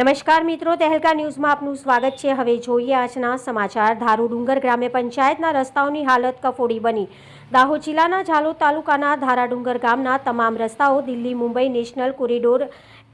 નમસ્કાર મિત્રો, તહેલકા ન્યૂઝમાં આપનું સ્વાગત છે. હવે જોઈએ આજના સમાચાર. ધારુ ડુંગર ગ્રામે પંચાયતના રસ્તાઓની હાલત કફોડી બની. દાહોદ જિલ્લાના ઝાલોદ તાલુકાના ધારાડુંગર ગામના તમામ રસ્તાઓ Delhi Mumbai national corridor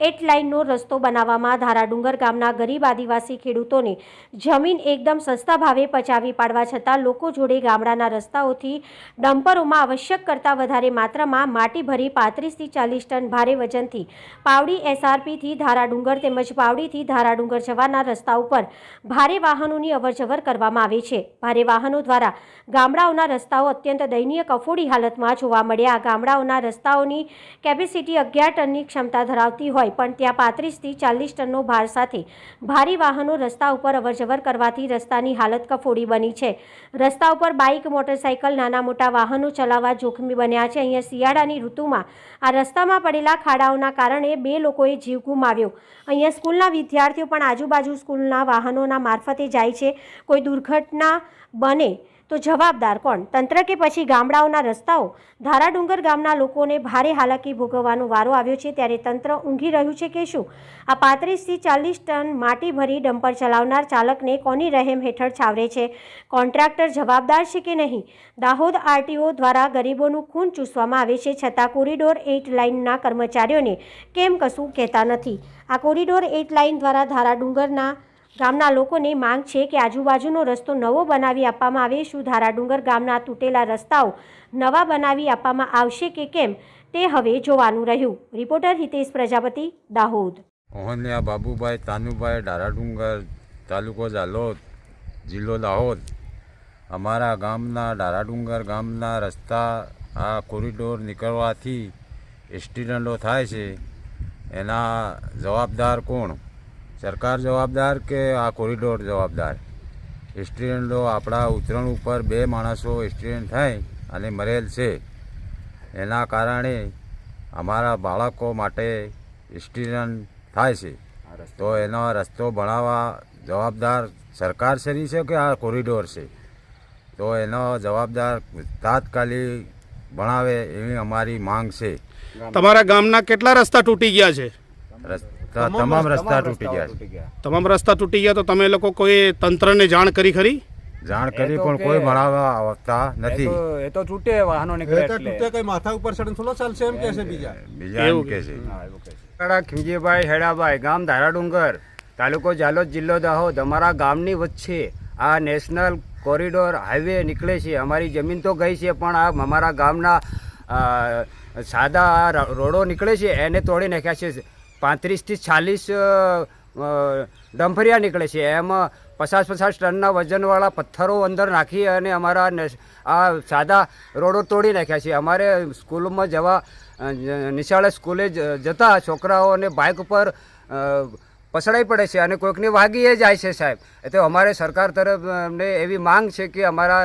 eight લાઇનનો રસ્તો બનાવવામાં ધારાડુંગર ગામના ગરીબ આદિવાસી ખેડૂતોને જમીન એકદમ સસ્તા ભાવે પચાવી પાડવા છતાં લોકો જોડે ગામડાના રસ્તાઓથી ડમ્પરોમાં આવશ્યક કરતાં વધારે માત્રામાં માટી ભરી પાંત્રીસથી ચાલીસ ટન ભારે વજનથી પાવડી એસઆરપીથી ધારાડુંગર તેમજ પાવડીથી ધારાડુંગર જવાના રસ્તા ઉપર ભારે વાહનોની અવરજવર કરવામાં આવે છે. ભારે વાહનો દ્વારા ગામડાઓના રસ્તાઓ અત્યંત દયનીય કફોડી હાલતમાં જોવા મળ્યા. ગામડાઓના રસ્તાઓની કેપેસિટી અગિયાર ટનની ક્ષમતા ધરાવતી હોય પણ ત્યાં પાંત્રીસથી ચાલીસ ટનનો ભાર સાથે ભારે વાહનો રસ્તા ઉપર અવરજવર કરવાથી રસ્તાની હાલત કફોડી બની છે. રસ્તા ઉપર બાઇક, મોટરસાઇકલ, નાના મોટા વાહનો ચલાવવા જોખમી બન્યા છે. અહીંયા શિયાળાની ઋતુમાં આ રસ્તામાં પડેલા ખાડાઓના કારણે બે લોકોએ જીવ ગુમાવ્યો. અહીંયા સ્કૂલના વિદ્યાર્થીઓ પણ આજુબાજુ સ્કૂલના વાહનોના મારફતે જાય છે. કોઈ દુર્ઘટના બને તો જવાબદાર કોણ? તંત્ર કે પછી ગામડાઓના રસ્તાઓ? ધારાડુંગર ગામના લોકોને ભારે હાલાકી ભોગવવાનો વારો આવ્યો છે ત્યારે તંત્ર ઊંઘી રહ્યું છે કે શું? આ પાંત્રીસથી ચાલીસ ટન માટી ભરી ડમ્પર ચલાવનાર ચાલકને કોની રહેમ હેઠળ છાવરે છે? કોન્ટ્રાક્ટર જવાબદાર છે કે નહીં? દાહોદ આરટીઓ દ્વારા ગરીબોનું ખૂન ચૂસવામાં આવે છે છતાં કોરિડોર એઇટ લાઇનના કર્મચારીઓને કેમ કશું કહેતા નથી? આ કોરિડોર એઇટ લાઇન દ્વારા ધારાડુંગરના ગામના લોકોને માંગ છે કે આજુબાજુનો રસ્તો નવો બનાવી આપવામાં આવે. શું ધારાડુંગર ગામના તૂટેલા રસ્તાઓ નવા બનાવી આપવામાં આવશે કે કેમ તે હવે જોવાનું રહ્યું. રિપોર્ટર હિતેશ પ્રજાપતિ, દાહોદ. મોહનિયા, બાબુભાઈ, તાનુભાઈ ધારાડુંગર તાલુકો જાલોદ, જિલ્લો દાહોદ. અમારા ગામના ધારાડુંગર ગામના રસ્તા આ કોરિડોર નીકળવાથી એક્સિડન્ટો થાય છે. એના જવાબદાર કોણ? સરકાર જવાબદાર કે આ કોરિડોર જવાબદાર? એક્સિડન્ટો આપણા ઉતરણ ઉપર બે માણસો એક્સિડન્ટ થાય અને મરેલ છે. એના કારણે અમારા બાળકો માટે એક્સિડન્ટ થાય છે. તો એનો રસ્તો બનાવવા જવાબદાર સરકાર શ્રી છે કે આ કોરિડોર છે? તો એનો જવાબદાર તાત્કાલિક ભણાવે એવી અમારી માંગ છે. તમારા ગામના કેટલા રસ્તા તૂટી ગયા છે? રસ્તા તમામ રસ્તા તૂટી ગયા છે. તમામ રસ્તા તૂટી ગયા તો તમે લોકો કોઈ તંત્રને જાણ કરી ખરી? જાણ કરી પણ કોઈ બનાવવા આવતા નથી. એ તો તૂટે વાહનો નીકળે એટલે. તૂટે કઈ માથા ઉપર ચડે થોડો ચાલશે એમ કે છે બીજા. બીજા એમ કે છે. હા, એવું છે. કાળા ખીમજીભાઈ હેડાભાઈ ગામ ધારાડુંગર તાલુકો જાલોદ જિલ્લો દાહોદ અમારા ગામની વચ્ચે આ નેશનલ કોરિડોર હાઈવે નીકળે છે. અમારી જમીન તો ગઈ છે પણ આ અમારા ગામના સાદા રોડો નીકળે છે એને તોડી નાખ્યા છે. પાંત્રીસથી ચાલીસ ડંફરિયા નીકળે છે. એમાં પચાસ પચાસ ટનના વજનવાળા પથ્થરો અંદર નાખી અને અમારા આ સાદા રોડો તોડી નાખ્યા છે. અમારે સ્કૂલમાં જવા નિશાળે સ્કૂલે જતા છોકરાઓને બાઇક ઉપર પસડાઈ પડે છે અને કોઈકની વાગીએ જાય છે સાહેબ. એટલે અમારે સરકાર તરફ અમને એવી માંગ છે કે અમારા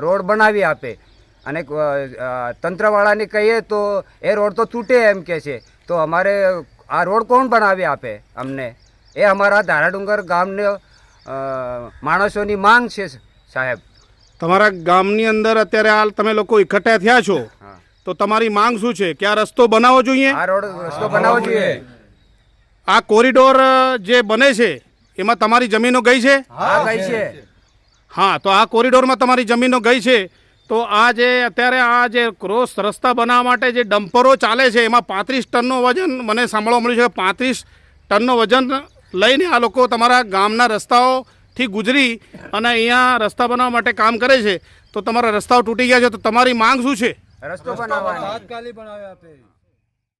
રોડ બનાવી આપે. અને તંત્રવાળાને કહીએ તો એ રોડ તો તૂટે એમ કહે છે. તો અમારે આ રોડ કોણ બનાવી આપે અમને? એ અમારા ધારાડુંગર ગામને માણસોની માંગ છે સાહેબ. તમારા ગામની અંદર અત્યારે હાલ તમે લોકો એકઠા થયા છો. તો તમારી માંગ શું છે? કે આ રસ્તો બનાવવો જોઈએ? આ રોડ રસ્તો બનાવવો જોઈએ. આ કોરિડોર જે બને છે એમાં તમારી જમીનો ગઈ છે? હા ગઈ છે. હા તો આ કોરિડોરમાં તમારી જમીનો ગઈ છે. તો આ જે અત્યારે આ જે ક્રોસ રસ્તા બનાવવા માટે જે ડમ્પરો ચાલે છે એમાં પાંત્રીસ ટનનો વજન મને સાંભળવા મળ્યું છે પાંત્રીસ ટનનો વજન લઈને આ લોકો તમારા ગામના રસ્તાઓથી ગુજરી અને અહીંયા રસ્તા બનાવવા માટે કામ કરે છે. તો તમારા રસ્તાઓ તૂટી ગયા છે તો તમારી માંગ શું છે? રસ્તો બનાવવા તાત્કાલિક બનાવે આપે.